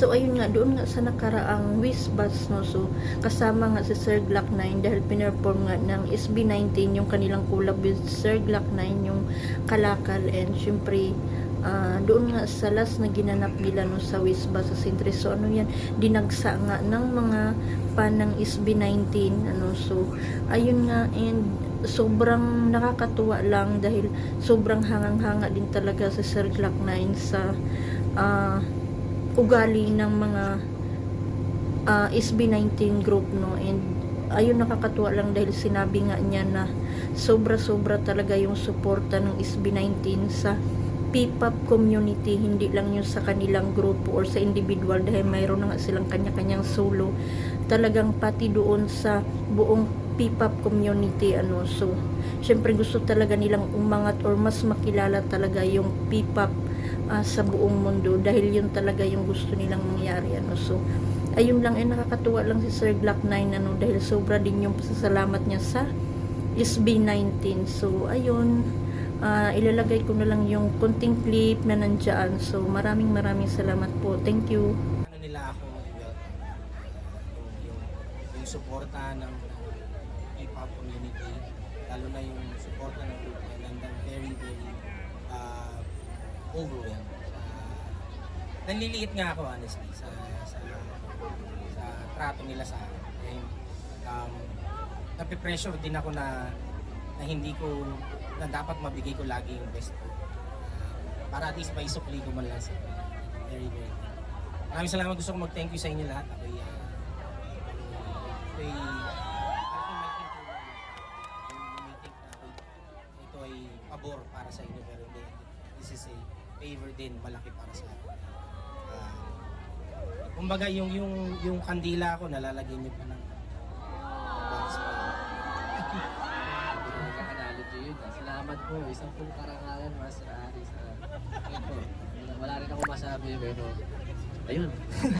So ayun nga doon nga sa nakaraang Wisbas no so kasama nga si Sir Glock 9 dahil pinerform nga ng SB19 yung kanilang collab with Sir Glock 9 yung Kalakal. And syempre ah, doon nga sa last na ginanap nila no sa Wisbas sa Sintre so ano yan dinagsa nga ng mga fan ng SB19 ano so ayun nga and sobrang nakakatuwa lang dahil sobrang hangang-hanga din talaga si Sir Glock 9 sa ah, ugali ng mga ah, SB19 group no and ayun nakakatuwa lang dahil sinabi nga niya na sobra-sobra talaga yung suporta ng SB19 sa P-pop community, hindi lang yung sa kanilang grupo or sa individual dahil mayroon na nga silang kanya-kanyang solo. Talagang pati doon sa buong P-pop community ano. So, syempre gusto talaga nilang umangat or mas makilala talaga yung P-pop ah, sa buong mundo dahil yun talaga yung gusto nilang mangyari ano. So, ayun lang ay nakakatuwa lang si Sir Glock 9 ano dahil sobra din yung pasasalamat niya sa SB19. So, ayun ah, ilalagay ko na lang yung konting clip na nandyan. So, maraming maraming salamat po. Thank you. ano nila ako. Yung, yung, yung suporta ng lalo na yung suporta ng group na nandang very, very uh, overwhelmed. Uh, nanliliit nga ako honestly sa sa sa trato nila sa akin. And, um, napipressure din ako na na hindi ko na dapat mabigay ko lagi yung best ko. Uh, para at least maisukli ko man lang sa very very Maraming salamat. Gusto ko mag-thank you sa inyo lahat. Ako'y, uh, ako'y para sa inyo, pero hindi. This is a favor din, malaki para sa akin. Uh, kumbaga, yung, yung, yung kandila ko, nalalagyan niyo pa ng nagkakanalo to. Salamat po. Isang pong karangalan, Master. Uh, ito, wala rin ako masabi, pero ayun.